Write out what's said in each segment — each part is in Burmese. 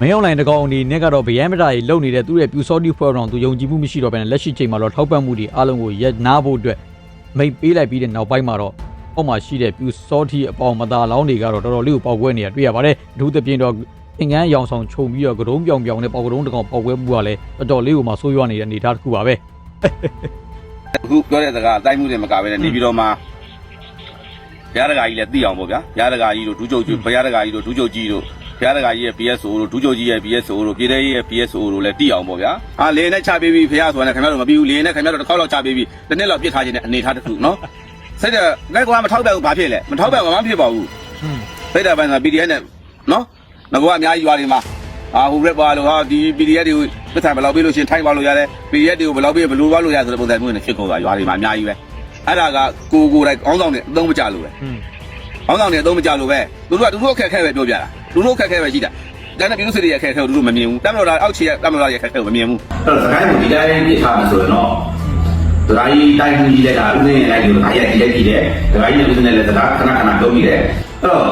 မင်းအောင်လိုင်းတကောင်အနေနဲ့ကတော့ဗျမ်းမတာကြီးလုံနေတဲ့သူ့ရဲ့ပြူစောတိဖွဲ့တော်သူယုံကြည်မှုမရှိတော့ဘဲနဲ့လက်ရှိချိန်မှာတော့ထောက်ပံ့မှုတွေအားလုံးကိုရက်နာဖို့အတွက်မိတ်ပေးလိုက်ပြီးတဲ့နောက်ပိုင်းမှာတော့အောက်မှာရှိတဲ့ပြူစောတိအပေါင်မသားလောင်းတွေကတော့တော်တော်လေးကိုပေါက်ကွဲနေတာတွေ့ရပါတယ်အထူးသဖြင့်တော့သင်္ကန်းရောင်ဆောင်ခြုံပြီးတော့ကတုံးပြောင်ပြောင်နဲ့ပေါက်ကတုံးတကောင်ပေါက်ကွဲမှုကလည်းတော်တော်လေးကိုမှဆိုးရွားနေတဲ့အနေအထားတစ်ခုပါပဲအခုပြောတဲ့စကားအတိုင်းမှုတွေမကဘဲနဲ့နေပြီးတော့မှဘုရားတကာကြီးလည်းသိအောင်ပေါ့ဗျာဘုရားတကာကြီးတို့ဒူးချုပ်ကြီးဘုရားတကာကြီးတို့ဒူးချုပ်ကြီးတို့ ဘုရားတကာကြီးရဲ့ PSO တို့ဒူးချုပ်ကြီးရဲ့ PSO တို့ပြည်တဲ့ရဲ့ PSO တို့လည်းသိအောင်ပေါ့ဗျာအာလေနဲ့ချပေးပြီးဘုရားဆိုတာနဲ့ခင်ဗျားတို့မပြီးဘူးလေနဲ့ခင်ဗျားတို့တစ်ခေါက်လောက်ချပေးပြီးတစ်နှစ်လောက်ပြစ်ထားခြင်းနဲ့အနေထားတစ်ခုနော်စိတ်ကလက်ကွာမထောက်ပဲဘူးဘာဖြစ်လဲမထောက်ပဲဘာမှဖြစ်ပါဘူးစိတ်ဓာတ်ပိုင်းက PDF နဲ့နော်ငကောအများကြီးရွာတွေမှာအာဟိုရက်ပါလို့ဟာဒီ PDF တွေကိုပတ်သက်ဘယ်လောက်ပေးလို့ရှရင်ထိုက်ပါလို့ရတယ် PDF တွေကိုဘယ်လောက်ပေးဘယ်လိုပါလို့ရဆိုတဲ့ပုံစံမျိုးနဲ့ဖြစ်ကုန်တာရွာတွေမှာအများကြီးပဲအဲ့ဒါကကိုကိုယ်တိုင်အောင်းဆောင်နဲ့အသုံးမကျလို့ပဲอืมအောင်းဆောင်နဲ့အသုံးမကျလို့ပဲသူတို့ကသူတို့အခက်အခဲပဲပြောပြတာ သူတို့အခက်အခဲပဲရှိတာဒါနဲ့ပြည်သူစစ်တွေရဲ့အခက်အခဲကိုသူတို့မမြင်ဘူးတမတော်သားအောက်ခြေကတမတော်သားရဲ့အခက်အခဲကိုမမြင်ဘူးအဲ့တော့စကိုင်းကိုဒီတိုင်းပြစ်ထားမှာဆိုရင်တော့ဒရာကြီးတိုင်းမှုကြီးတဲ့ကဥစဉ်ရဲ့လိုက်လို့ဒါရိုက်ကြည့်လိုက်ကြည့်တယ်ဒရာကြီးနဲ့ဥစဉ်နဲ့လည်းစကားခဏခဏပြောပြီးတယ်အဲ့တော့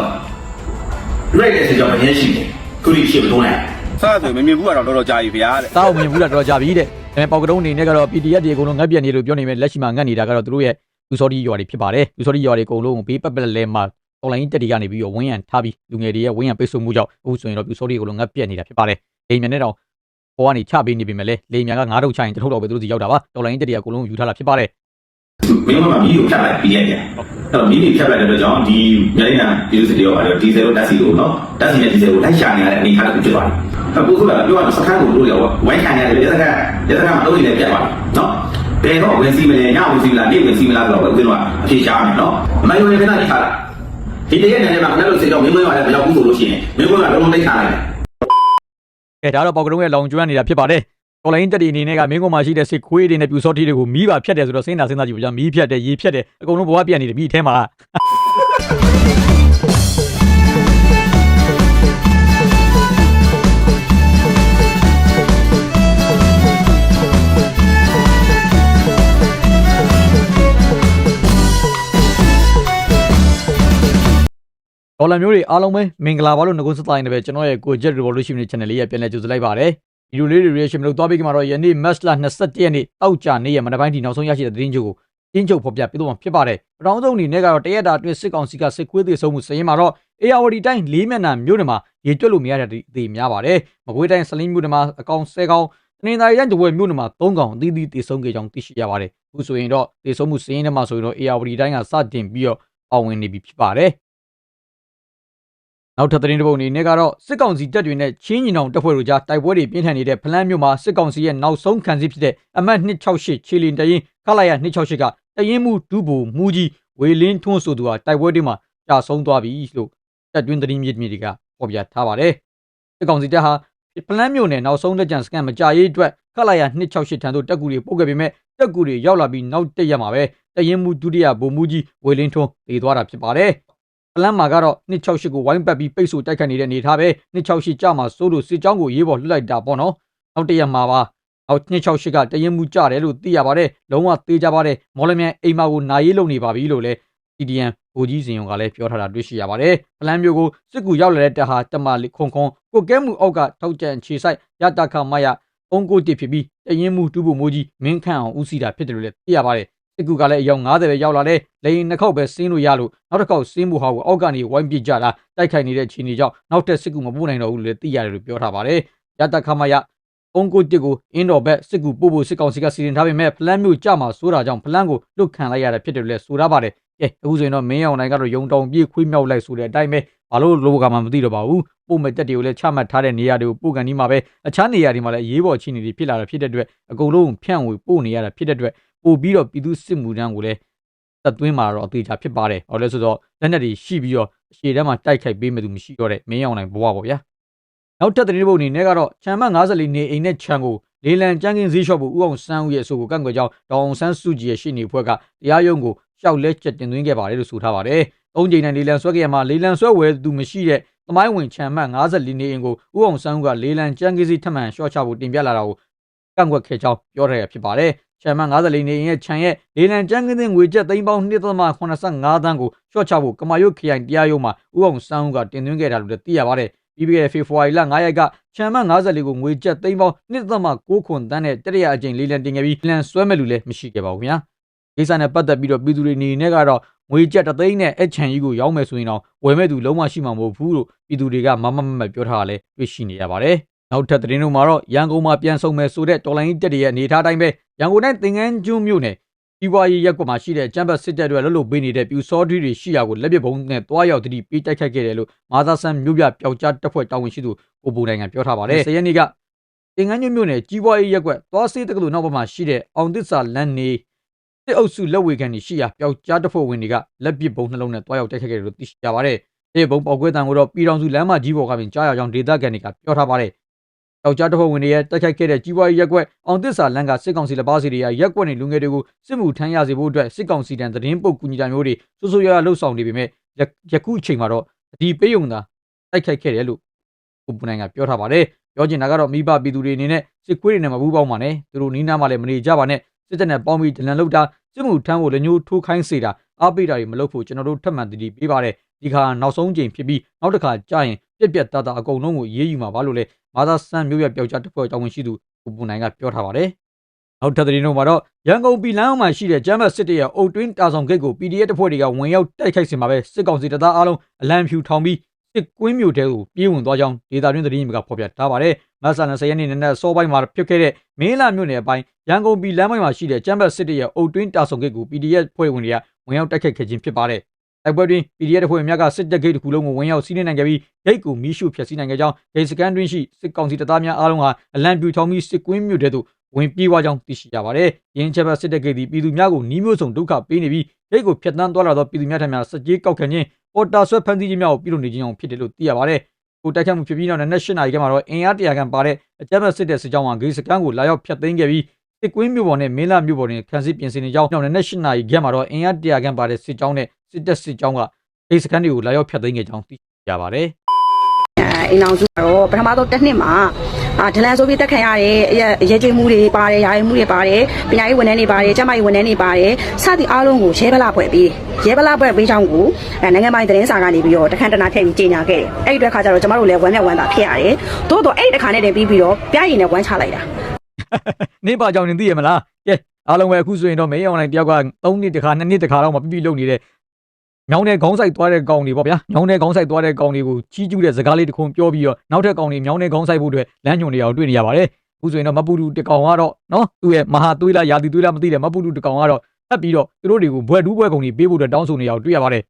right တဲ့စကြောင်မရရှိဘူးခုဒီရှိမထုံးလိုက်စသဖြင့်မမြင်ဘူးကတော့တော်တော်ကြာပြီဗျာတဲ့တားအောင်မြင်ဘူးလားတော်တော်ကြာပြီတဲ့ဒါပေမဲ့ပေါက်ကတုံးအနေနဲ့ကတော့ PDF တွေအကုန်လုံးငတ်ပြက်နေလို့ပြောနေမယ်လက်ရှိမှာငတ်နေတာကတော့သူတို့ရဲ့လူစောတိရွာတွေဖြစ်ပါတယ်လူစောတိရွာတွေအကုန်လုံးကိုဘေးပတ်ပတ်လဲမှာ online တက်တီကနေပြီးတော့ဝင်းရံထားပြီးလူငယ်တွေရဲ့ဝင်းရံပိတ်ဆို့မှုကြောင့်အခုဆိုရင်တော့လူစောတိအကုန်လုံးငတ်ပြက်နေတာဖြစ်ပါတယ်လိမ်မြန်နဲ့တော့ပေါ်ကနေချပေးနေပြီမဲ့လေလိမ်မြန်က9ထုတ်ချရင်တထုပ်တော့ပဲသူတို့စီရောက်တာပါ online တက်တီကအကုန်လုံးယူထားတာဖြစ်ပါတယ်မင်းတို့ကမီးကိုဖြတ်လိုက်ပြီးရတယ်အဲ့တော့မီးတွေဖြတ်လိုက်တဲ့အတွက်ကြောင့်ဒီမြိုင်နာပြည်သူစစ်တွေရောအဲဒီဇယ်လိုတက်စီကိုနော်တက်စီနဲ့ဒီဇယ်ကိုလိုက်ရှာနေရတဲ့အနေအထားတစ်ခုဖြစ်သွားတယ်အဲ့ပို့ဆိုတာပြောရရင်စခန်းကိုတို့ရောဝိုင်းခံရတယ်လက်စခန်းလက်စခန်းမှာအုပ်နေနဲ့ပြတ်သွားတယ်နော်ဘယ်တော့ဝင်စီမလဲညဝင်စီမလားနေ့ဝင်စီမလားဆိုတော့ဦးဇင်းတို့ကအဖြေရှာမယ်နော်အမိုင်းဝင်ခဏနေထားတာ ဒီတရက်နဲ့မှာခဏလို့စေတော့မင်းမင်းကလည်းမရောက်ဘူးဆိုလို့ရှိရင်မင်းကလုံးလုံးတိတ်ထားလိုက်တယ်ကဲဒါတော့ပေါက်ကတုံးရဲ့လောင်ကျွမ်းနေတာဖြစ်ပါတယ် online တက်တီအနေနဲ့ကမင်းကောင်မှာရှိတဲ့စစ်ခွေးတွေနဲ့ပြူစောတိတွေကိုမီးပါဖြတ်တယ်ဆိုတော့စဉ်းစားစဉ်းစားကြည့်ပါကြာမီးဖြတ်တယ်ရေဖြတ်တယ်အကုန်လုံးဘဝပြတ်နေတယ်မိအဲမှာ ဒေါ်လာမျိုးတွေအားလုံးပဲမင်္ဂလာပါလို့ငကုစတိုင်းနဲ့ပဲကျွန်တော်ရဲ့ကို Jet Revolution Channel လေးရဲ့ပြန်လည်ကြိုဆိုလိုက်ပါတယ်ဗီဒီယိုလေးတွေ reaction မလုပ်သွားပြီးကမှတော့ယနေ့ Match လ27ရက်နေ့တောက်ကြနေ့ရဲ့မနက်ပိုင်းဒီနောက်ဆုံးရရှိတဲ့သတင်းချုပ်ကိုတင်းချုပ်ဖော်ပြပေးတော့မှာဖြစ်ပါတယ်ပထမဆုံးအနေနဲ့ကတော့တရက်တာအတွင်းစစ်ကောင်စီကစစ်ခွေးသေးဆုံးမှုစရင်မှာတော့ ARD တိုင်းလေးမျက်နှာမြို့နယ်မှာရေကျွတ်လို့မရတဲ့ဒီများပါတယ်မကွေးတိုင်းစလင်းမြို့နယ်မှာအကောင်10ကောင်တနင်္သာရီတိုင်းတဝဲမြို့နယ်မှာ3ကောင်အသီးသီးတည်ဆုံးခဲ့ကြောင်းသိရှိရပါတယ်အခုဆိုရင်တော့တည်ဆုံးမှုစရင်ထဲမှာဆိုရင်တော့ ARD တိုင်းကစတင်ပြီးတော့ပါဝင်နေပြီဖြစ်ပါတယ် နောက်ထပ်သတင်းတစ်ပုဒ်အနေနဲ့ကတော့စစ်ကောင်စီတပ်တွေနဲ့ချင်းညီနောင်တပ်ဖွဲ့တို့ကြားတိုက်ပွဲတွေပြင်းထန်နေတဲ့ဖလန်းမြို့မှာစစ်ကောင်စီရဲ့နောက်ဆုံးခံစစ်ဖြစ်တဲ့အမှတ်268ခြေလင်တရင်ခလာရ268ကတရင်မှုဒုဘူမူကြီးဝေလင်းထွန်းဆိုသူဟာတိုက်ပွဲတွေမှာကြာဆုံးသွားပြီလို့တပ်တွင်းသတင်းမြစ်မြစ်တွေကဖော်ပြထားပါတယ်စစ်ကောင်စီတပ်ဟာဖလန်းမြို့နယ်နောက်ဆုံးလက်ကျန်စကန်မကြရေးအတွက်ခလာရ268ထံသို့တက်ကူတွေပို့ခဲ့ပေမဲ့တက်ကူတွေရောက်လာပြီးနောက်တက်ရမှာပဲတရင်မှုဒုတိယဗိုလ်မှူးကြီးဝေလင်းထွန်းတည်သွားတာဖြစ်ပါတယ် ပလန်မှာကတော့268ကိုဝိုင်းပတ်ပြီးပိတ်ဆို့တိုက်ခတ်နေတဲ့အနေထားပဲ268ကြမှာစိုးလို့စစ်ကြောင်းကိုရေးပေါ်လှစ်လိုက်တာပေါ့နော်နောက်တစ်ရက်မှာပါအောက်268ကတရင်မှုကြတယ်လို့သိရပါတယ်လုံးဝသေးကြပါတယ်မော်လမြိုင်အိမ်မာကိုနာရေးလုံနေပါပြီလို့လည်း CDN ဘူကြီးစင်ယုံကလည်းပြောထားတာတွေ့ရှိရပါတယ်ပလန်မျိုးကိုစစ်ကူရောက်လာတဲ့တပ်ဟာတမလခွန်ခွန်ကိုကဲမှုအောက်ကထောက်ကြံခြေဆိုင်ရတခမယအုံကိုတစ်ဖြစ်ပြီးတရင်မှုတူဖို့မိုးကြီးမင်းခန့်အောင်ဦးစီးတာဖြစ်တယ်လို့လည်းသိရပါတယ် စစ်ကူကလည်းအယောက်90ပဲရောက်လာတယ်။လိန်နှစ်ခေါက်ပဲဆင်းလို့ရလို့နောက်တစ်ခေါက်ဆင်းဖို့ဟာကိုအောက်ကနေဝိုင်းပစ်ကြတာတိုက်ခိုက်နေတဲ့ခြေနေကြောင့်နောက်ထပ်စစ်ကူမပို့နိုင်တော့ဘူးလို့လည်းသိရတယ်လို့ပြောထားပါတယ်။ရတခမယအုံကိုတစ်ကိုအင်းတော်ဘက်စစ်ကူပို့ဖို့စစ်ကောင်စီကစီစဉ်ထားပေမဲ့ဖလန်မျိုးကြမှာစိုးတာကြောင့်ဖလန်ကိုလွတ်ခံလိုက်ရတာဖြစ်တယ်လို့လည်းဆိုထားပါတယ်။ကဲအခုဆိုရင်တော့မင်းအောင်နိုင်ကတော့ယုံတောင်ပြေးခွေးမြောက်လိုက်ဆိုတဲ့အတိုင်းပဲဘာလို့လောကမှာမသိတော့ပါဘူး။ပို့မဲ့တက်တွေကိုလည်းချမှတ်ထားတဲ့နေရာတွေကိုပို့ကန်ဒီမှာပဲအခြားနေရာတွေမှာလည်းရေးပေါ်ချီနေတွေဖြစ်လာတာဖြစ်တဲ့အတွက်အကုန်လုံးဖြန့်ဝေပို့နေရတာဖြစ်တဲ့အတွက် ပို့ပြီးတော့ပြည်သူစစ်မှုထမ်းကိုလည်းသက်သွင်းမှာတော့အသေးချာဖြစ်ပါတယ်။ဟောလဲဆိုတော့လက်နက်တွေရှိပြီးတော့အရှေ့တန်းမှာတိုက်ခိုက်ပေးမယ်သူမရှိတော့တဲ့မင်းအောင်နိုင်ဘဝပေါ့ဗျာ။နောက်ထပ်သတင်းပုတ်အနေနဲ့ကတော့ချမ်မ54နေအိမ်နဲ့ချန်ကိုလေလံကျန်းကင်းဈေးလျှော့ဖို့ဥအောင်ဆန်းဦးရဲ့အဆိုကိုကန့်ကွက်ကြောင်းဒေါအောင်ဆန်းစုကြည်ရဲ့ရှေ့နေဖွဲ့ကတရားရုံးကိုရှောက်လဲချက်တင်သွင်းခဲ့ပါတယ်လို့ဆိုထားပါတယ်။သုံးချိန်နဲ့လေလံဆွဲကြရမှာလေလံဆွဲဝယ်သူမရှိတဲ့သမိုင်းဝင်ချမ်မ54နေအိမ်ကိုဥအောင်ဆန်းဦးကလေလံကျန်းကင်းဈေးထပ်မံလျှော့ချဖို့တင်ပြလာတာကိုကန့်ကွက်ခဲ့ကြောင်းပြောထားရဖြစ်ပါတယ်။ ချန်မန်54နေရဲ့ခြံရဲ့လေလံကျန်းကင်းတဲ့ငွေကျပ်သိန်းပေါင်း1.85တန်းကိုရှော့ချဖို့ကမာယုတ်ခရိုင်တရားရုံးမှာဥအောင်စန်းဦးကတင်သွင်းခဲ့တာလို့လည်းသိရပါတယ်ပြီးခဲ့တဲ့ဖေဖော်ဝါရီလ9ရက်ကချမ်မတ်54ကိုငွေကျပ်သိန်းပေါင်း1.6ခွန်တန်းနဲ့တရရအကြိမ်လေးလံတင်ခဲ့ပြီးလံဆွဲမဲ့လူလည်းမရှိခဲ့ပါဘူးခင်ဗျာကိစ္စနဲ့ပတ်သက်ပြီးတော့ပြည်သူတွေအနေနဲ့ကတော့ငွေကျပ်တသိန်းနဲ့အချန်ကြီးကိုရောင်းမယ်ဆိုရင်တော့ဝယ်မဲ့သူလုံးဝရှိမှာမဟုတ်ဘူးလို့ပြည်သူတွေကမမမမပြောထားတာလည်းတွေ့ရှိနေရပါတယ် နောက်ထပ်သတင်းတို့မှာတော့ရန်ကုန်မှာပြန်ဆုံမယ်ဆိုတဲ့တော်လိုင်းတက်တွေရဲ့အနေအထားတိုင်းပဲရန်ကုန်တိုင်းသင်္ကန်းကျွန်းမြို့နယ်ဒီပွားရေးရက်ကွက်မှာရှိတဲ့ကျမ်းပတ်စစ်တပ်တွေလှုပ်လှုပ်ပေးနေတဲ့ပြူစောထီးတွေရှိရာကိုလက်ပစ်ဘုံနဲ့တွားရောက်တတိပေးတိုက်ခတ်ခဲ့တယ်လို့မာသာဆန်မြို့ပြပျောက်ကြားတပ်ဖွဲ့တာဝန်ရှိသူကိုဘူနိုင်ငံပြောထားပါတယ်။ဆယ်ရက်နေ့ကသင်္ကန်းကျွန်းမြို့နယ်ကြီးပွားရေးရက်ကွက်တွားစေးတက္ကသိုလ်နောက်ဘက်မှာရှိတဲ့အောင်သစ္စာလမ်းနေစစ်အုပ်စုလက်ဝေခံရှိရာပျောက်ကြားတပ်ဖွဲ့ဝင်တွေကလက်ပစ်ဘုံနှလုံးနဲ့တွားရောက်တိုက်ခတ်ခဲ့တယ်လို့သိရှိရပါတယ်။ဒီဘုံပေါက်ကွဲတံကိုတော့ပြည်တော်စုလမ်းမကြီးပေါ်ကပြင်ကြားရအောင်ဒေသခံတွေကပြောထားပါတယ်။ ယောက်ျားတစ်ဖက်ဝင်တွေရဲ့တိုက်ခိုက်ခဲ့တဲ့ကြီးပွားရေးရက်ကွက်အောင်သစ္စာလန်ကစစ်ကောင်စီလက်ပါစီတွေရရက်ကွက်နေလူငယ်တွေကိုစစ်မှုထမ်းရစေဖို့အတွက်စစ်ကောင်စီတန်သတင်းပုတ်ကူညီတာမျိုးတွေစိုးစိုးရွားရွားလှုပ်ဆောင်နေပေမဲ့ယခုအချိန်မှာတော့ဒီပေးုံသာတိုက်ခိုက်ခဲ့တယ်လို့ကိုပူနိုင်ကပြောထားပါတယ်ပြောချင်တာကတော့မိဘပြည်သူတွေအနေနဲ့စစ်ခွေးတွေနဲ့မပူးပေါင်းပါနဲ့သူတို့နီးနားမှာလည်းမနေကြပါနဲ့စစ်တပ်နဲ့ပေါင်းပြီးဒလန်လောက်တာစစ်မှုထမ်းဖို့လည်းညှိုးထိုးခိုင်းစေတာအားပေးတာတွေမလုပ်ဖို့ကျွန်တော်တို့ထပ်မံတတိပေးပါတယ်ဒီခါနောက်ဆုံးချိန်ဖြစ်ပြီးနောက်တစ်ခါကြာရင်ပြက်ပြက်သားသားအကုန်လုံးကိုရေးယူမှာပါလို့လည်း မာသာဆန်မျိုးရပျောက်ကြားတစ်ဖွဲ့တောင်းဝင်ရှိသူကိုပူနိုင်ကပြောထားပါတယ်နောက်ထပ်သတင်းတို့မှာတော့ရန်ကုန်ပြည်လမ်းမှာရှိတဲ့ကျမ်းမတ်စစ်တပ်ရဲ့အုတ်တွင်းတာဆောင်ဂိတ်ကို PDF တပ်ဖွဲ့တွေကဝင်ရောက်တိုက်ခိုက်စင်မှာပဲစစ်ကောင်စီတပ်သားအားလုံးအလံဖြူထောင်ပြီးစစ်ကွင်းမြို့တဲကိုပြေးဝင်သွားကြောင်းဒေတာတွင်းသတင်းတွေကဖော်ပြထားပါတယ်။မဆန်လဆယ်ရက်နေ့နဲ့စောပိုင်းမှာဖြစ်ခဲ့တဲ့မင်းလာမြို့နယ်အပိုင်းရန်ကုန်ပြည်လမ်းပိုင်းမှာရှိတဲ့ကျမ်းဘတ်စစ်တပ်ရဲ့အုတ်တွင်းတာဆောင်ဂိတ်ကို PDF ဖွဲ့ဝင်တွေကဝင်ရောက်တိုက်ခိုက်ခဲ့ခြင်းဖြစ်ပါတယ်။ တိုက်ပွဲတွင် PDF ဖွဲ့ဝင်များကစစ်တပ်ဂိတ်တစ်ခုလုံးကိုဝင်ရောက်စီးနင်းနိုင်ခဲ့ပြီးဂိတ်ကိုမီးရှို့ဖျက်ဆီးနိုင်ခဲ့ကြောင်းဂိတ်စကန်တွင်ရှိစစ်ကောင်စီတပ်သားများအားလုံးဟာအလံပြူထောင်ပြီးစစ်ကွင်းမြို့တဲသို့ဝင်ပြေးသွားကြောင်းသိရှိရပါတယ်။ရင်းချက်ဘတ်စစ်တပ်ဂိတ်သည်ပြည်သူများကိုနှီးမျိုးစုံဒုက္ခပေးနေပြီးဂိတ်ကိုဖျက်ဆီးသွားလာသောပြည်သူများထံမှစကြေးကောက်ခံခြင်းပေါ်တာဆွဲဖန်တီးခြင်းများကိုပြုလုပ်နေခြင်းအောင်ဖြစ်တယ်လို့သိရပါတယ်။ကိုတိုက်ခတ်မှုဖြစ်ပြီးနောက်နဲ့၈နာရီခန့်မှာတော့အင်အားတရာခန့်ပါတဲ့အကြမ်းဖက်စစ်တပ်စစ်ကြောင်းကဂိတ်စကန်ကိုလာရောက်ဖျက်သိမ်းခဲ့ပြီးစစ်ကွင်းမြို့ပေါ်နဲ့မင်းလာမြို့ပေါ်တွင်ခန်းစစ်ပြင်ဆင်နေကြောင်းနောက်နဲ့၈နာရီခန့်မှာတော့အင်အားတရာခန့်ပါတဲ့စစ်ကြောင်းနဲ့ စစ်တပ်စစ်ကြောင်းကဂိတ်စကန်တွေကိုလာရောက်ဖျက်သိမ်းခဲ့ကြောင်းသိရပါတယ်။အိမ်အောင်စုကတော့ပထမဆုံးတစ်နှစ်မှာအာဒလန်ဆိုပြီးတက်ခံရတဲ့အရေးကြီးမှုတွေပါတယ်ရာရင်မှုတွေပါတယ်ပညာရေးဝန်ထမ်းတွေပါတယ်ကျန်းမာရေးဝန်ထမ်းတွေပါတယ်စသည်အားလုံးကိုရဲဗလာဖွဲ့ပြီးရဲဗလာဖွဲ့ပြီးချောင်းကိုနိုင်ငံပိုင်သတင်းစာကနေပြီးတော့တခန့်တနာထည့်ပြီးကြေညာခဲ့တယ်အဲ့ဒီအတွက်ခါကျတော့ကျမတို့လည်းဝမ်းမြတ်ဝမ်းသာဖြစ်ရတယ်သို့တော့အဲ့ဒီတစ်ခါနဲ့တည်းပြီးပြီးတော့ပြရင်နဲ့ဝမ်းချလိုက်တာနေပါကြောင်နေသိရမလားကဲအားလုံးပဲအခုဆိုရင်တော့မေးအွန်လိုင်းတယောက်က3နှစ်တခါ2နှစ်တခါတော့မပြပြလုပ်နေတဲ့ ညောင်းတဲ့ခေါင်းဆိုင်သွားတဲ့ကောင်တွေပေါ့ဗျာညောင်းတဲ့ခေါင်းဆိုင်သွားတဲ့ကောင်တွေကိုချီးကျူးတဲ့စကားလေးတစ်ခုပြောပြီးတော့နောက်ထပ်ကောင်တွေညောင်းတဲ့ခေါင်းဆိုင်ဖို့အတွက်လမ်းညွန်နေအောင်တွေ့နေရပါတယ်အခုဆိုရင်တော့မပူတူတကောင်ကတော့နော်သူ့ရဲ့မဟာသွေးလားယာတီသွေးလားမသိတယ်မပူတူတကောင်ကတော့တက်ပြီးတော့သူတို့တွေကိုဘွဲတူးဘွဲကောင်တွေပေးဖို့အတွက်တောင်းဆိုနေအောင်တွေ့ရပါတယ်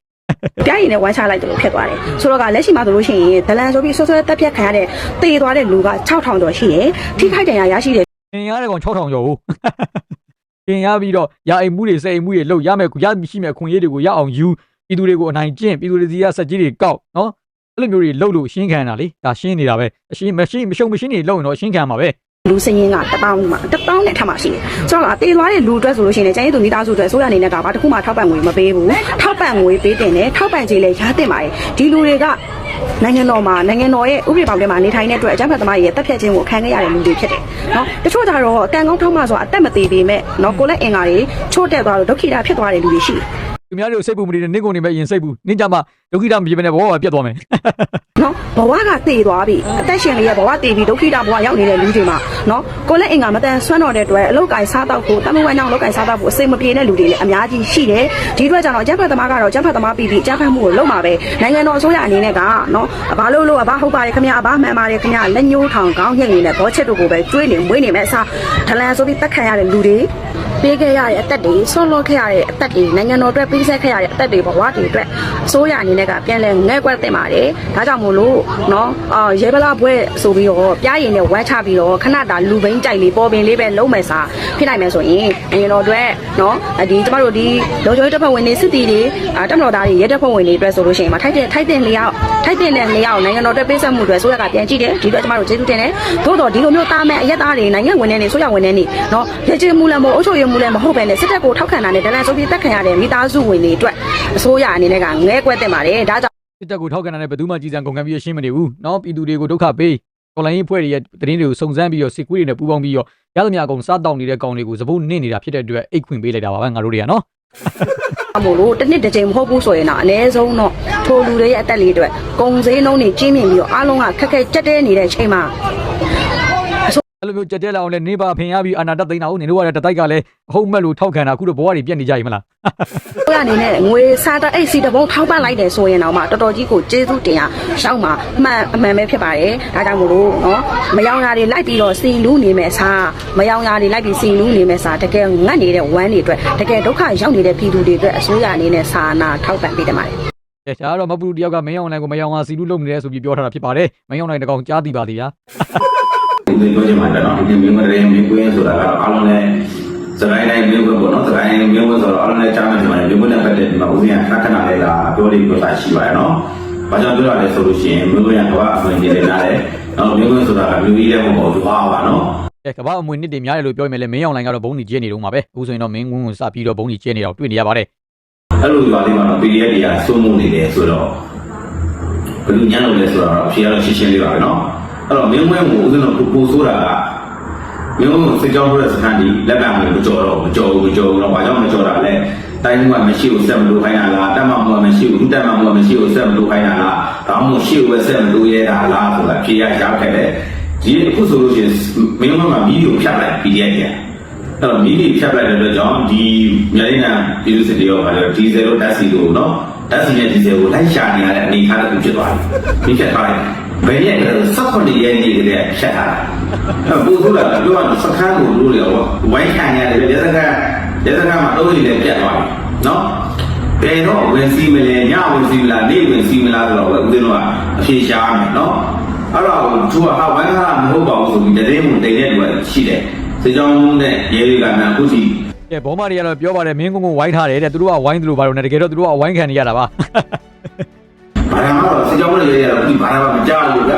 ပြရင်နဲ့ဝမ်းချလိုက်တယ်လို့ဖြစ်သွားတယ်ဆိုတော့ကလက်ရှိမှာဆိုလို့ရှိရင်ဒလန်ဆိုပြီးဆွဆွတက်ပြက်ခံရတဲ့တေသွားတဲ့လူက6000ကျော်ရှိတယ်ထိခိုက်ဒဏ်ရာရရှိတဲ့။င်ရတဲ့ကောင်6000ကျော်ဟုတ်။င်ရပြီးတော့ရအိမ်မှုတွေစိတ်အိမ်မှုတွေလောက်ရမယ်ရရှိမယ်ခွင့်ရေးတွေကိုရအောင်ယူ ပြည်သူတွေကိုအနိုင်ကျင့်ပြည်သူတွေစီကစက်ကြီးတွေကောက်နော်။အဲ့လိုမျိုးတွေလှုပ်လို့ရှင်းခံတာလေ။ဒါရှင်းနေတာပဲ။အရှင်းမရှိမရှုံမရှင်းတွေလှုပ်ရင်တော့ရှင်းခံမှာပဲလူစင်းရင်ကတပေါင်းမှာတပေါင်းနဲ့ထပ်မှာရှိတယ်ဆိုတော့ကတေးသွားတဲ့လူအတွက်ဆိုလို့ရှိရင်ကျန်ရည်သူမိသားစုအတွက်ဆိုရအနေနဲ့ကဘာတစ်ခုမှထောက်ပံ့ငွေမပေးဘူးထောက်ပံ့ငွေပေးတင်တယ်ထောက်ပံ့ကြေးလည်းရတင်ပါတယ်ဒီလူတွေကနိုင်ငံတော်မှာနိုင်ငံတော်ရဲ့ဥပဒေပေါင်းထဲမှာနေထိုင်တဲ့အတွက်အကြမ်းဖက်သမားတွေရဲ့တပ်ဖြတ်ခြင်းကိုခံခဲ့ရတဲ့လူတွေဖြစ်တယ်နော်တချို့ကြတော့ကံကောင်းထောက်မှဆိုအသက်မသေးပေမဲ့နော်ကိုလက်အင်္ကာတွေချို့တက်သွားလို့ဒုက္ခိတာဖြစ်သွားတဲ့လူတွေရှိတယ်။ သူများတို့စိတ်ပူမနေနဲ့နင့်ကုန်နေမဲ့ရင်စိတ်ပူနင့်ကြမှာဒုက္ခိတမပြေမနဲ့ဘောကပြတ်သွားမယ်နော်ဘဝကတည်သွားပြီအသက်ရှင်လေးရဲ့ဘဝတည်ပြီးဒုက္ခိတဘဝရောက်နေတဲ့လူတွေမှာနော်ကိုလက်အင်္ဂါမတန်ဆွမ်းတော်တဲ့အတွက်အလုတ်ကင်စားတော့ကိုတမဝဲနောင်အလုတ်ကင်စားတော့ကိုအစိမ်မပြေတဲ့လူတွေလည်းအများကြီးရှိတယ်ဒီအတွက်ကြောင့်တော့အကျန်းဖတ်သမားကတော့အကျန်းဖတ်သမားပြီးပြီးအကျန်းဖတ်မှုကိုလုပ်မှာပဲနိုင်ငံတော်အစိုးရအနေနဲ့ကနော်ဘာလို့လို့ဘာဟုတ်ပါတယ်ခင်ဗျာဘာမှန်ပါတယ်ခင်ဗျာလက်ညှိုးထောင်ကောင်းညက်နေတဲ့ဘောချက်တို့ကိုပဲကျွေးနေမွေးနေမဲ့အစားဒလန်ဆိုပြီးတက်ခံရတဲ့လူတွေပေးခဲ့ရတဲ့အသက်တွေဆွလွတ်ခဲ့ရတဲ့အသက်တွေနိုင်ငံတော်အတွက်ပေးဆက်ခဲ့ရတဲ့အသက်တွေဘဝတွေအတွက်အစိုးရအနေနဲ့ကပြန်လဲငဲ့ကွက်တင်ပါတယ်ဒါကြောင့်မို့လို့နော်အာရဲဗလာဘွဲဆိုပြီးတော့ပြားရင်နဲ့ဝမ်းချပြီးတော့ခဏတာလူဘိန်းကြိုက်လေးပေါ်ပင်လေးပဲလုံးမယ်စားဖြစ်နိုင်မယ်ဆိုရင်နိုင်ငံတော်အတွက်နော်ဒီကျမတို့ဒီလုံခြုံရေးတပ်ဖွဲ့ဝင်တွေစစ်တီတွေအာတပ်မတော်သားတွေရဲတပ်ဖွဲ့ဝင်တွေအတွက်ဆိုလို့ရှိရင်မထိုက်တဲ့ထိုက်တဲ့လျောက်ထိုက်တဲ့လျောက်နိုင်ငံတော်အတွက်ပေးဆက်မှုတွေဆိုရကပြန်ကြည့်တယ်ဒီအတွက်ကျမတို့ကျေးဇူးတင်တယ်သို့တော့ဒီလိုမျိုးတာမဲ့အရက်သားတွေနိုင်ငံဝင်တွေဆိုရဝင်တွေနေနော်ရဲချေမှုလည်းမဟုတ်အုပ်ချုပ်ရေးမှုလည်းမဟုတ်ပဲနဲ့စစ်တပ်ကိုထောက်ခံတာနဲ့ဒလန်ဆိုပြီးတက်ခံရတဲ့မိသားစုဝင်တွေအတွက်အစိုးရအနေနဲ့ကငဲကွက်တင်ပါတယ်ဒါကြောင့်။စစ်တပ်ကိုထောက်ခံတာနဲ့ဘယ်သူမှကြည်စံကုန်ခံပြီးရှင်းမနေဘူး။နော်ပြည်သူတွေကိုဒုက္ခပေးတော်လိုင်းရေးဖွဲ့တွေရဲ့သတင်းတွေကိုစုံစမ်းပြီးတော့စစ်ကွေးတွေနဲ့ပူးပေါင်းပြီးတော့ရသမျှအကုန်စားတောင်းနေတဲ့ကောင်တွေကိုစပုတ်နစ်နေတာဖြစ်တဲ့အတွက်အိတ်ခွင်ပေးလိုက်တာပါပဲငါတို့တွေကနော်။မို့လို့တစ်နှစ်တစ်ချိန်မဟုတ်ဘူးဆိုရင်တော့အ ਨੇ ဆုံးတော့ထိုလူတွေရဲ့အသက်လေးအတွက်ကုံစည်းနှုံးတွေကြီးမြင့်ပြီးတော့အားလုံးကခက်ခဲကြက်တဲနေတဲ့အချိန်မှာ အဲ့လိုမျိုးကြက်တဲလာအောင်လဲနေပါဖင်ရပြီးအာနာတသိန်းတာဟုတ်နေတို့ကလည်းတတိုက်ကလည်းအဟုတ်မဲ့လို့ထောက်ခံတာအခုတော့ဘဝတွေပြက်နေကြပြီမလားကိုရအနေနဲ့ငွေစားတဲ့အိတ်စီတဘုံထောက်ပံ့လိုက်တယ်ဆိုရင်တော့မှတော်တော်ကြီးကိုကျေးဇူးတင်ရရှောက်မှာအမှန်အမှန်ပဲဖြစ်ပါတယ်ဒါကြောင့်မို့လို့နော်မယောင်ရာတွေလိုက်ပြီးတော့စီလူးနေမယ်စားမယောင်ရာတွေလိုက်ပြီးစီလူးနေမယ်စားတကယ်ငတ်နေတဲ့ဝမ်းတွေအတွက်တကယ်ဒုက္ခရောက်နေတဲ့ပြည်သူတွေအတွက်အစိုးရအနေနဲ့စာနာထောက်ပံ့ပေးတယ်ပါတယ်ကဲဒါကတော့မပူတယောက်ကမင်းအောင်လိုင်းကိုမယောင်အောင်စီလူလုပ်နေတယ်ဆိုပြီးပြောထားတာဖြစ်ပါတယ်မယောင်လိုင်းတကောင်ကြားသိပါသေးဗျာ ဒီလိုပြောချင်ပါတယ်နော်ဒီမျိုးမရေမျိုးကွင်းဆိုတာကတော့အားလုံးလည်းစကိုင်းတိုင်းမျိုးကွင်းပေါ့နော်စကိုင်းမျိုးကွင်းဆိုတော့အားလုံးလည်းကြားမှချင်ပါတယ်မျိုးကွင်းနဲ့ပတ်သက်ပြီးမှဦးဇင်းကခဏခဏလေးလာပြောလေးပြောတာရှိပါတယ်နော်။ဘာကြောင့်ပြောရလဲဆိုလို့ရှိရင်မျိုးကွင်းကဘာအမှန်ကြီးနေလာတယ်။နော်မျိုးကွင်းဆိုတာကမျိုးကြီးတဲ့မဟုတ်ဘူးဟာပါနော်ကဲကမ္ဘာအမွေနှစ်တွေများတယ်လို့ပြောရင်လည်းမင်းအောင်လိုင်းကတော့ဘုံကြီးကျဲနေတော့မှာပဲအခုဆိုရင်တော့မင်းကွန်းကိုစပြီးတော့ဘုံကြီးကျဲနေတော့တွေ့နေရပါတယ်။အဲ့လိုရွာလေးမှာတော့ PDF တွေကစိုးမိုးနေတယ်ဆိုတော့ဘယ်လိုညံ့လို့လဲဆိုတော့အဖြေကတော့ရှင်းရှင်းလေးပါပဲနော်။ အဲ့တော့မျိုးကွင်းကိုဦးဇင်းတို့ပို့ဆိုတာကမျိုးကွင်းကိုစစ်ကြောင်းထိုးတဲ့စခန်းဒီလက်ပံကိုမကြော်တော့မကြော်ဘူးမကြော်ဘူးတော့ဘာကြောင့်မကြော်တာလဲ။တိုင်းမှုကမရှိကိုဆက်မလို့ခိုင်းတာလားတက်မှမှုကမရှိဘူးတက်မှမှုကမရှိကိုဆက်မလို့ခိုင်းတာလားဒါမှမဟုတ်ရှိကိုဆက်မလို့ရဲတာလားဆိုတာဖြေရရောက်ခဲ့တယ်ဒီအခုဆိုလို့ရှိရင်မင်းမမှာဗီဒီယိုဖြတ်လိုက် PDF ကြီးအဲ့တော့မီးတွေဖြတ်လိုက်တဲ့အတွက်ကြောင့်ဒီမြိုင်နံပြည်သူစစ်တွေရောဗာလေဒီဇယ်တို့ဓာတ်စီတို့နော်ဓာတ်စီနဲ့ဒီဇယ်ကိုလိုက်ရှာနေရတဲ့အနေအထားတစ်ခုဖြစ်သွားပြီ။ဒီဖြတ်ထားလိုက် ဘယ်ရက်လဲ18ရက်နေ့ကလေးဖြတ်ထားတာ။အဲ့ပို့ဆိုတာပြောရရင်စခန်းကိုလို့လေဝိုင်းခံရတယ်ရဲစခန်းရဲစခန်းမှာတော့လေးလည်းပြတ်သွားပြီနော်ဘယ်တော့ဝင်စီမလဲညဝင်စီမလားနေ့ဝင်စီမလားဆိုတော့ဦးဇင်းတို့ကအဖြေရှားမယ်နော်အဲ့တော့သူကဟာဝိုင်းကမဟုတ်ပါဘူးဆိုပြီးတည်င်းမှုတိတ်တဲ့လူကရှိတယ်စေကြောင်းနဲ့ရဲတွေကမှအခုထိကဲဘောမတွေကတော့ပြောပါတယ်မင်းကွန်းကိုဝိုင်းထားတယ်တဲ့သူတို့ကဝိုင်းတယ်လို့ဘာလို့လဲတကယ်တော့သူတို့ကဝိုင်းခံနေရတာပါ ဘာသာမှာတော့စေကြောင်းနဲ့ရဲရတော့ဒီဘာသာမကြားလို့က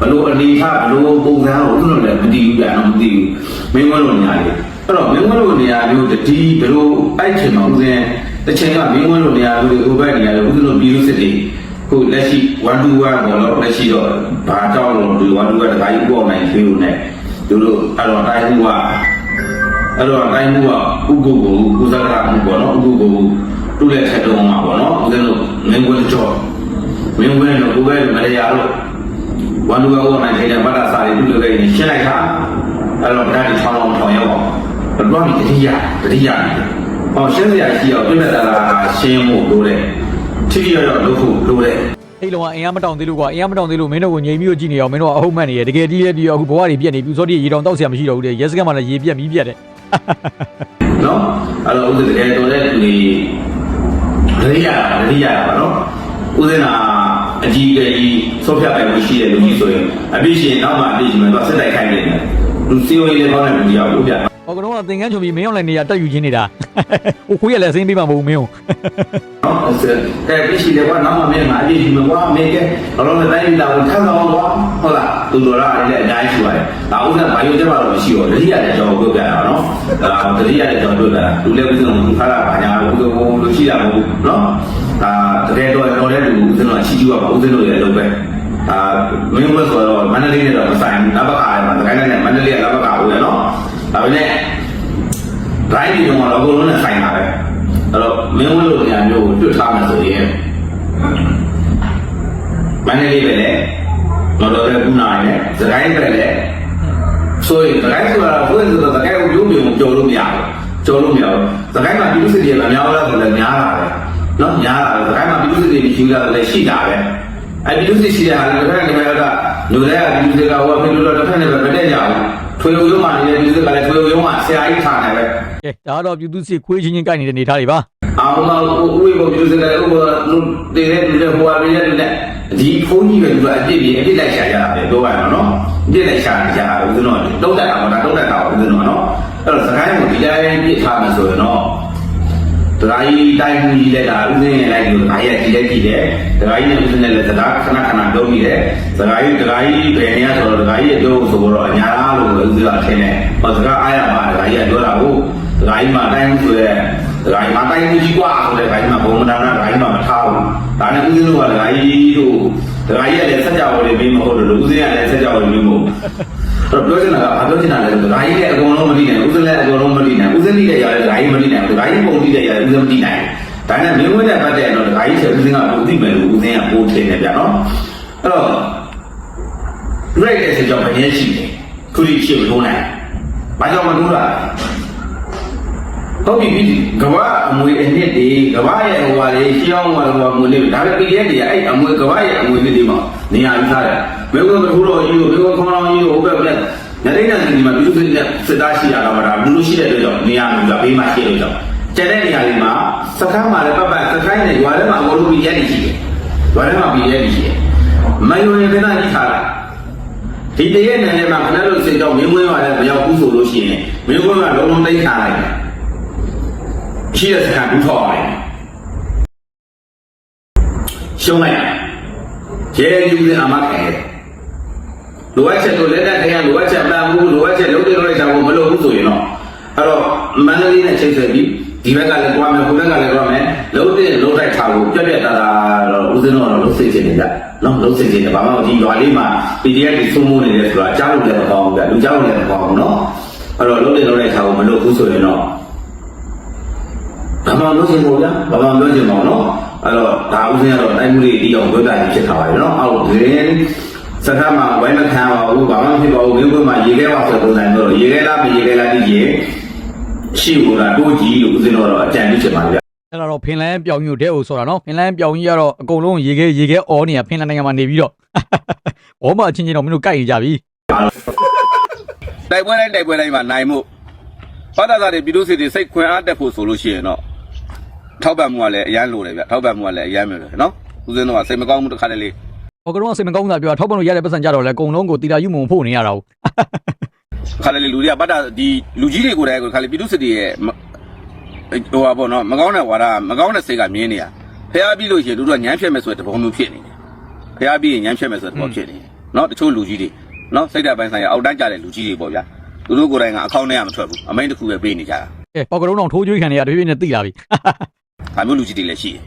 ဘလို့အနေထားဘလို့ပုံစံကိုသူတို့လည်းမတည်ဘူးဗျာတော့မတည်ဘူးမင်းဝဲလို့နေရတယ်အဲ့တော့မင်းဝဲလို့နေရာမျိုးတတိဘလို့အဲ့ချင်မှာဦးစင်းတစ်ချိန်ကမင်းဝဲလို့နေရာမျိုးဟိုဘက်နေရာလို့ဦးစင်းတို့ပြည်သူစစ်တွေခုလက်ရှိ1 to 1ပေါ့နော်လက်ရှိတော့ဘာကြောင့်လို့ဒီ1 to 1တခါကြီးပေါ့နိုင်သေးလို့ ਨੇ သူတို့အဲ့တော့တိုင်းမှုကအဲ့တော့တိုင်းမှုကဥက္ကုကိုဥဇဂရမှုပေါ့နော်ဥက္ကုကိုတူလက်ထက်တော့မှာပေါ့နော်ဦးဇင်းတို့မင်းဝဲကြော မင်းဝဲတော့ကိုယ်ပဲမရရတော့ဝန်လူကဟိုနိုင်တဲ့ဘာသာစာတွေပြုလုပ်ခဲ့ရင်ရှင်းလိုက်တာအဲ့တော့ဒါဒီထောင်းအောင်ထောင်းရောက်အောင်ဘယ်တော့မှတတိယတတိယဟောရှင်းစရာရှိအောင်ပြည့်မဲ့တာလားရှင်းဖို့လိုတယ်ထိထိရောက်ရောက်လုပ်ဖို့လိုတယ်အဲ့လုံးကအင်အားမတောင်သေးလို့ကွာအင်အားမတောင်သေးလို့မင်းတို့ကိုငြိမ်ပြီးတော့ကြည့်နေအောင်မင်းတို့ကအဟုတ်မှတ်နေရတကယ်ကြီးရဲ့ပြီးတော့အခုဘဝတွေပြက်နေပြီစောတိရေတောင်တောက်ဆရာမရှိတော့ဘူးတဲ့ရဲစခန်းမှာလည်းရေပြက်မီးပြက်တဲ့နော်အဲ့တော့ဥစ္စာတကယ်တော်တဲ့လူတွေတတိယတတိယပါနော် ဥစ္စာအကြီးအကဲကြီးဆော့ဖြတ်ပိုင်မှုရှိတဲ့လူကြီးဆိုရင်အပြည့်ရှင်နောက်မှအပြည့်ရှင်မှတော့စစ်တိုက်ခိုင်းနေတယ်လူစီယိုရေးလည်းကောင်းတဲ့လူကြီးရောက်လို့ဗျဟောကတော့သင်္ကန်းချုံပြီးမင်းအောင်လည်းနေရတက်ယူချင်းနေတာဟိုခွေးရလည်းအစိမ့်ပေးမှာမဟုတ်ဘူးမင်းကိုနော်တဲ့ပြရှိတယ်ကွာနောက်မှမင်းငါပြည့်ရှိမှာကွာမင်းကဘာလို့လဲတိုင်းလာကိုထမ်းဆောင်ကွာဟုတ်လားသူတို့ကအဲ့ဒါအများကြီးရှိပါတယ်ဒါဥစ္စာဘာလို့ကျမတော့မရှိတော့တတိယတဲ့ကြောင်းကိုပြောပြတာနော်ဒါတတိယတဲ့ကြောင်းပြောပြတာသူလည်းဥစ္စာကိုခါလာဘာညာလို့ဥစ္စာကိုလို့ရှိတာမဟုတ်ဘူးနော် ဒါတကယ်တော့တော်တဲ့လူဥစ္စာကချီကျူးရပါဥစ္စာတို့ရဲ့အလုပ်ပဲအာမင်းဘက်ဆိုတော့မန္တလေးနဲ့တော့မဆိုင်ဘူးနဘကာရမှာတခိုင်းနဲ့မန္တလေးကနဘကာဟုတ်ရနော်ဒါပေမဲ့ drive ဒီတော့အကုန်လုံးနဲ့ဆိုင်တာပဲအဲ့တော့မင်းဝလို့နေရာမျိုးကိုတွေ့ထားမှဆိုရင်မန္တလေးပဲလေတော့တော့ကူနာနဲ့စကိုင်းပဲလေဆိုရင်စကိုင်းဆိုတာဘယ်လိုလဲစကိုင်းကိုရုံးပြုံကြော်လို့မရဘူးကြော်လို့မရဘူးစကိုင်းမှာပြည်သူစစ်တွေအများလားဆိုလည်းများတာပဲ နော်များတာပဲစကိုင်းမှာပြည်သူစစ်တွေရှိတာလည်းရှိတာပဲအဲ့ပြည်သူစစ်ရှိတဲ့ဟာလည်းတစ်ခါတစ်ခါကလူတွေကပြည်သူတွေကဟိုကပြည်သူတွေတစ်ခါနဲ့ပဲမတက်ကြဘူးထွေရုံမှနေတဲ့ပြည်သူတွေကလည်းထွေရုံမှဆရာကြီးထားနေပဲကဲဒါကတော့ပြည်သူစစ်ခွေးချင်းချင်းကိုက်နေတဲ့နေသားတွေပါအောင်မဦးဝေဘပြုစတဲ့ဥပလူတည်တဲ့လူတွေဟိုအရင်းတဲ့ဒီဖုန်းကြီးပဲသူကအပြစ်ပြီးအပြစ်လိုက်ရှာကြတာပဲပြောရအောင်နော်အပြစ်လိုက်ရှာကြတာဦးဇင်းတို့တုံးတက်တာမလားတုံးတက်တာဦးဇင်းတို့နော်အဲ့တော့စကိုင်းကိုဒီတိုင်းပြစ်ထားမှဆိုရင်တော့ ဒရာကြီးတိုင်းမှုကြီးလက်တာဦးဇင်းရဲ့လိုက်လို့ဒါရဲ့ဒီလက်ကြည့်တယ်ဒရာကြီးနဲ့ဦးဇင်းနဲ့လည်းသဒ္ဒါခဏခဏတုံးပြီးတယ်ဒရာကြီးဒရာကြီးဘယ်နေရဆိုတော့ဒရာကြီးရဲ့ပြောဆိုတော့အညာလားလို့ဦးဇင်းကထင်တယ်ဟောစကားအားရပါဒရာကြီးကပြောတာကိုဒရာကြီးမှတိုင်းမှုဆိုတဲ့ ဒဂိုင်းမတိုင်းကြီးกว่าဆိုတဲ့ဂိုင်းမှာဘုံမနာနာဂိုင်းမှာမထားဘူးဒါနဲ့ဦးဇင်းတို့ကဒဂိုင်းတို့ ဒဂိုင်းရဲ့လည်းဆက်ကြဝဠာမင်းမဟုတ်လို့ဦးဇင်းကလည်းဆက်ကြဝဠာမင်းမဟုတ်တော့ပြောချင်တာကဘာပြောချင်တာလဲဒဂိုင်းရဲ့အကုန်လုံးမသိနိုင်ဦးဇင်းလည်းအကုန်လုံးမသိနိုင်ဦးဇင်းသိတဲ့ຢာလည်းဒဂိုင်းမသိနိုင်ဒဂိုင်းပုံသိတဲ့ຢာလည်းဦးဇင်းမသိနိုင်ဒဒါနဲ့မင်းဝင်တဲ့ပတ်တဲ့တော့ဒကာကြီးချက်ဦးစင်းကဘူးသိမယ်လို့ဦးစင်းကပိုးထင်တယ်ဗျာနော်အဲ့တော့ right တဲ့ဆိုကြောင့်မငြင်းရှိတယ်ခုဒီရှိမလို့နိုင်ဘာကြောင့်မလို့လား ဟုတ်ပြီပြီကဘာအမွေအနှစ်တွေကဘာရဲ့ဟိုပါလေရှင်းအောင်ဟိုပါမွေလေးဒါပေမဲ့ PDF တွေကအဲ့အမွေကဘာရဲ့အမွေနှစ်တွေမှာနေရာယူထားတယ်ဘယ်လိုဘယ်လိုတော့ယူဘယ်လိုခေါင်းလောင်းယူဟိုဘက်ပြက်ညနေညနေဒီမှာပြည်သူစစ်စစ်သားရှိရတာမှာဒါလူလူရှိတဲ့အတွက်ကြောင့်နေရာမျိုးကဘေးမှာရှိတဲ့ကြောင့်ကျန်တဲ့နေရာတွေမှာစခန်းမှာလည်းပတ်ပတ်စခန်းနဲ့ရွာထဲမှာအကုန်လုံး PDF တွေရှိတယ်ရွာထဲမှာ PDF တွေရှိတယ်မယုံရင်ကနာကြီးထားတာဒီတရက်နဲ့မှာခဏလို့စိတ်တော့မင်းမွေးပါလေမရောက်ဘူးဆိုလို့ရှိရင်မင်းမွေးကလုံးလုံးတိတ်ခါလိုက်တယ် ရှိတဲ့စကားဘူးထောက်လိုက်ရှုံးလိုက်ရဲယူတဲ့အမခဲလိုအပ်ချက်တို့လက်တက်ထိုင်ရလိုအပ်ချက်ပန်မှုလိုအပ်ချက်လုံးတိတ်လိုက်တာကိုမလုပ်ဘူးဆိုရင်တော့အဲ့တော့မန္တလေးနဲ့ချိန်ဆွဲပြီးဒီဘက်ကလည်းကြွားမယ်ဟိုဘက်ကလည်းကြွားမယ်လုံးတိတ်လုံးတိုက်ထားဖို့ပြက်ပြက်တာတာတော့ဦးစင်းတော့လုံးစိတ်ချနေကြနော်လုံးစိတ်ချနေဘာမှမဒီရွာလေးမှာ PDF တွေသုံးမိုးနေတယ်ဆိုတာကြားလို့လည်းမကောင်းဘူးဗျလူကြားလို့လည်းမကောင်းဘူးနော်အဲ့တော့လုံးတိတ်လုံးတိုက်ထားဖို့မလုပ်ဘူးဆိုရင်တော့ ဘာမှမလုပ်ချင်ဘူးဗျာဘာမှမလုပ်ချင်ပါဘူးနော်အဲ့တော့ဒါဦးစင်းကတော့တိုက်မှုတွေတီးအောင်ဝေပြရင်ဖြစ်ထားပါတယ်နော်အောက်ဒင်းစကားမှာဝိုင်းမခံပါဘူးဘာမှမဖြစ်ပါဘူးမြို့ကမှာရေခဲပါဆိုပုံစံမျိုးတော့ရေခဲလားမရေခဲလားသိရင်ရှိဘူးလားတိုးကြည့်လို့ဦးစင်းတော့အကြံပြုချင်ပါတယ်ဗျအဲ့ဒါတော့ဖင်လန်ပြောင်ကြီးကိုတဲ့ဟုတ်ဆိုတာနော်ဖင်လန်ပြောင်ကြီးကတော့အကုန်လုံးရေခဲရေခဲအော်နေရဖင်လန်နိုင်ငံမှာနေပြီးတော့ဘောမအချင်းချင်းတော့မင်းတို့ကြိုက်နေကြပြီတိုက်ပွဲတိုင်းတိုက်ပွဲတိုင်းမှာနိုင်မှုဘာသာသားတွေပြည်သူစစ်တွေစိတ်ခွင်အားတက်ဖို့ဆိုလို့ရှိရင်တော့ ထောက်ပံ့မှုကလည်းအရန်လိုတယ်ဗျထောက်ပံ့မှုကလည်းအရန်မျိုးတယ်နော်ဦးဇင်းတို့ကစိတ်မကောင်းမှုတစ်ခါတည်းလေးဟောကတော့စိတ်မကောင်းတာပြောတာထောက်ပံ့လို့ရတဲ့ပတ်စံကြတော့လေအကုန်လုံးကိုတီတာယူမုံဖို့နေရတာဟုတ်တစ်ခါတည်းလေးလူတွေကဘာသာဒီလူကြီးတွေကိုယ်တိုင်ကိုတစ်ခါလေပြည်သူစစ်တွေရဲ့မဟိုပါပေါ့နော်မကောင်းတဲ့ဝါဒမကောင်းတဲ့စိတ်ကမြင်နေရဖျားပြီးလို့ရှိရင်တို့ကညမ်းဖြတ်မဲ့ဆိုတဲ့တပုံမျိုးဖြစ်နေတယ်ဖျားပြီးရင်ညမ်းဖြတ်မဲ့ဆိုတဲ့တပုံဖြစ်နေတယ်နော်တချို့လူကြီးတွေနော်စိတ်ဓာတ်ပိုင်းဆိုင်ရာအောက်တန်းကြတဲ့လူကြီးတွေပေါ့ဗျာသူတို့ကိုယ်တိုင်ကအကောင့်ထဲကမထွက်ဘူးအမိန်တစ်ခုပဲပေးနေကြတာကဲပေါက်ကတော့တော့ထိုးကျွေးခံနေရတဖြည်းဖြည်းနဲ့တိလာပြီ ဒါမျိုးလူကြီးတွေလည်းရှိတယ်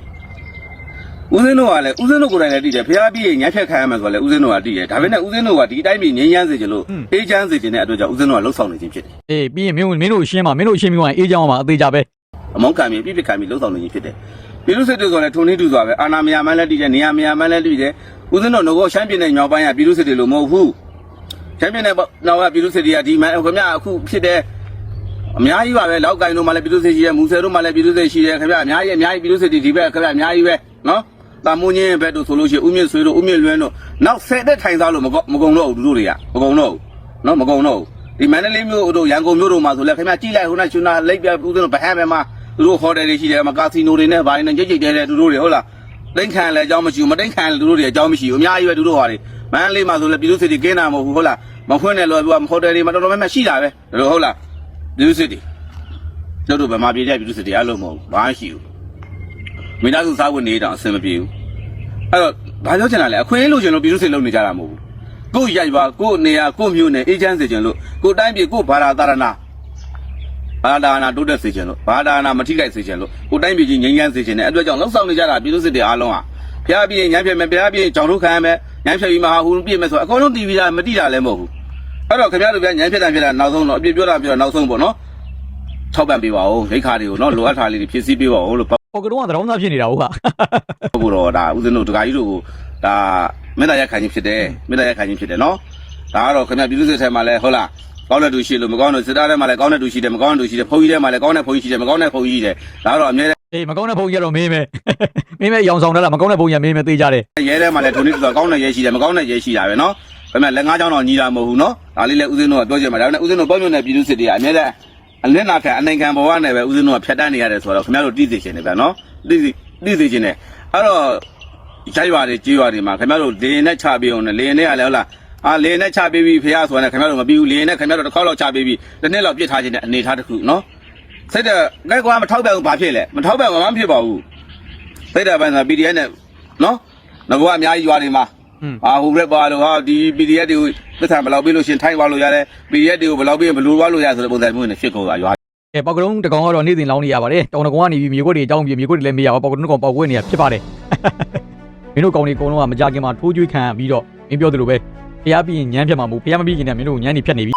ဦးစင်းတို့ကလည်းဦးစင်းတို့ကိုယ်တိုင်လည်းတည်တယ်ဖျားပြီးရင်ညှက်ဖြတ်ခံရမယ်ဆိုတော့လည်းဦးစင်းတို့ကတည်တယ်ဒါပေမဲ့ဦးစင်းတို့ကဒီအတိုင်းပြည်ငြိမ်းချမ်းစေချင်လို့အေးချမ်းစေချင်တဲ့အတွက်ကြောင့်ဦးစင်းတို့ကလှုပ်ဆောင်နေခြင်းဖြစ်တယ်အေးပြီးရင်မင်းတို့မင်းတို့ရှင်းပါမင်းတို့ရှင်းပြီးသွားရင်အေးချမ်းအောင်ပါအသေးကြပဲအမောင်းခံပြီးပြစ်ပြစ်ခံပြီးလှုပ်ဆောင်နေခြင်းဖြစ်တယ်ပြည်သူစစ်တွေဆိုလည်းထုံနေတူစွာပဲအာနာမယာမန်းလည်းတည်တယ်နေရာမယာမန်းလည်းတည်တယ်ဦးစင်းတို့ငကောရှမ်းပြည်နယ်ညောင်ပိုင်းကပြည်သူစစ်တွေလို့မဟုတ်ဘူးရှမ်းပြည်နယ်နောက်ကပြည်သူစစ်တွေကဒီမှခင်ဗျအခုဖြစ်တယ် အများကြီးပါပဲလောက်ကင်တို့မှလည်းပြည်သူစစ်ရှိတယ်မူဆယ်တို့မှလည်းပြည်သူစစ်ရှိတယ်ခင်ဗျအများကြီးအများကြီးပြည်သူစစ်တွေဒီဘက်ခင်ဗျအများကြီးပဲနော်တာမွန်ကြီးဘက်တို့ဆိုလို့ရှိရင်ဦးမြင့်ဆွေတို့ဦးမြင့်လွန်းတို့နောက်ဆယ်တဲ့ထိုင်စားလို့မမကုံတော့ဘူးတို့တွေကမကုံတော့ဘူးနော်မကုံတော့ဘူးဒီမန္တလေးမြို့တို့ရန်ကုန်မြို့တို့မှာဆိုလည်းခင်ဗျကြည့်လိုက်ဟိုနာရှင်နာလိပ်ပြဦးစင်းတို့ဗဟန်းပဲမှာသူတို့ဟိုတယ်တွေရှိတယ်မှာကာစီနိုတွေနဲ့ဘာတွေနဲ့ကြိတ်ကြိတ်တဲတဲသူတို့တွေဟုတ်လားတိတ်ခံလည်းအကြောင်းမရှိဘူးမတိတ်ခံလည်းသူတို့တွေအကြောင်းမရှိဘူးအများကြီးပဲသူတို့ဟာတွေမန္တလေးမှာဆိုလည်းပြည်သူစစ်တွေကင်းတာမဟုတ်ဘူးဟုတ်လားမဖွင့်တယ်လို့ပြောဟိုတယ်တွေမှာတော်တော်များများရှိတာပဲဒါလိုဟုတ်လား ပြည်သူစစ်တွေတို့တို့ဗမာပြည်တဲ့ပြည်သူစစ်တွေအဲ့လိုမဟုတ်ဘူးဘာမှရှိဘူးမိသားစုစားဝတ်နေတော့အဆင်မပြေဘူးအဲ့တော့ဘာပြောချင်တာလဲအခွင့်အရေးလို့ချင်လို့ပြည်သူစစ်လုပ်နေကြတာမဟုတ်ဘူးကိုယ်ရိုက်ပါကိုယ်နေရာကိုယ်မျိုးနဲ့အေးချမ်းစေချင်လို့ကိုယ်တိုင်းပြည်ကိုယ်ဘာသာတာရဏဘာသာနာတိုးတက်စေချင်လို့ဘာသာနာမထိခိုက်စေချင်လို့ကိုယ်တိုင်းပြည်ကြီးငြိမ်းချမ်းစေချင်တဲ့အတွက်ကြောင့်လှုပ်ဆောင်နေကြတာပြည်သူစစ်တွေအားလုံးဟာဖျားပြင်းညံပြည့်မယ်ဖျားပြင်းကြောင်ထုတ်ခံရမယ်ညံဖြတ်ပြီးမှဟာဟူပြည့်မယ်ဆိုအကုန်လုံးတီးပြီးတာမတိတာလည်းမဟုတ်ဘူး အဲ့တော့ခင်ဗျားတို့ဗျာညံဖြတ်တာဖြစ်တာနောက်ဆုံးတော့အပြစ်ပြောတာပြောတာနောက်ဆုံးပေါ့နော်ထောက်ပံ့ပေးပါဦးဒိတ်ခါတွေကိုနော်လိုအပ်တာလေးတွေဖြည့်ဆည်းပေးပါဦးလို့ပေါက်ကတော့ကသရောင်းသားဖြစ်နေတာဟုတ်ဟာဘုရောဒါဦးဇင်းတို့ဒကာကြီးတို့ကိုဒါမေတ္တာရက်ခံခြင်းဖြစ်တယ်မေတ္တာရက်ခံခြင်းဖြစ်တယ်နော်ဒါကတော့ခင်ဗျာပြည်သူစစ်ထဲမှာလဲဟုတ်လားကောင်းတဲ့သူရှိလို့မကောင်းတဲ့စစ်သားထဲမှာလည်းကောင်းတဲ့သူရှိတယ်မကောင်းတဲ့သူရှိတယ်ဘုန်းကြီးထဲမှာလည်းကောင်းတဲ့ဘုန်းကြီးရှိတယ်မကောင်းတဲ့ဘုန်းကြီးရှိတယ်ဒါကတော့အမြဲတမ်းအေးမကောင်းတဲ့ဘုံကြီးကတော့မင်းပဲမင်းပဲရောင်ဆောင်တယ်လားမကောင်းတဲ့ဘုံကြီးကမင်းပဲသေးကြတယ်ရဲထဲမှာလည်းထုံနေသူကကောင်းတဲ့ရဲရှိတယ်မကောင်းတဲ့ရဲရှိတာပဲနော် ဒါပေမဲ့လက်ငါးချောင်းတော့ညီတာမဟုတ်ဘူးနော်ဒါလေးလည်းဦးဇင်းတို့ကပြောချင်မှာဒါပေမဲ့ဦးဇင်းတို့ပေါ့ညွန့်တဲ့ပြည်သူစစ်တွေကအမြဲတမ်းအလင်းနာခံအနိုင်ခံဘဝနဲ့ပဲဦးဇင်းတို့ကဖြတ်တန်းနေရတယ်ဆိုတော့ခင်ဗျားတို့သိသိချင်တယ်ဗျာနော်သိသိသိသိချင်တယ်အဲ့တော့ရိုက်ရွာတွေကြေးရွာတွေမှာခင်ဗျားတို့လေရင်နဲ့ချပေးအောင်နဲ့လေရင်နဲ့ကလည်းဟုတ်လားအာလေရင်နဲ့ချပေးပြီးဖះဆိုတာနဲ့ခင်ဗျားတို့မပြီးဘူးလေရင်နဲ့ခင်ဗျားတို့တစ်ခေါက်လောက်ချပေးပြီးတစ်နှစ်လောက်ပြစ်ထားခြင်းနဲ့အနေထားတစ်ခုနော်စိတ်တဲ့ကဲကွာမထောက်ပံ့ဘူးဘာဖြစ်လဲမထောက်ပံ့ဘာမှမဖြစ်ပါဘူးစိတ်တဲ့ပိုင်းဆို PDF နဲ့နော်ငါကအများကြီးရွာတွေမှာอืม အာဟိုရက်ပါလို့ဟာဒီ PDF တွေကိုသက်သာဘယ်လောက်ပေးလို့ရှရင်ထိုင်းသွားလို့ရတယ် PDF တွေကိုဘယ်လောက်ပေးရင်ဘယ်လိုသွားလို့ရဆိုတဲ့ပုံစံမျိုးနဲ့ဖြစ်ကုန်တာရွာကဲပေါက်ကတော့တကောင်ကတော့နေ့စဉ်လောင်းနေရပါတယ်တောင်တကောင်ကနေပြီးမြေခွက်တွေအကြောင်းပြေမြေခွက်တွေလည်းမရဘူးပေါက်ကတော့ကောင်ပေါက်ခွက်နေရဖြစ်ပါတယ်မင်းတို့ကောင်တွေအကုန်လုံးကမကြခင်မှာထိုးကျွေးခံပြီးတော့မင်းပြောသလိုပဲဖျားပြီးရင်ညမ်းဖြတ်မှာမဟုတ်ဖျားမပြီးခင်နဲ့မင်းတို့ညမ်းနေဖြတ်နေပြီ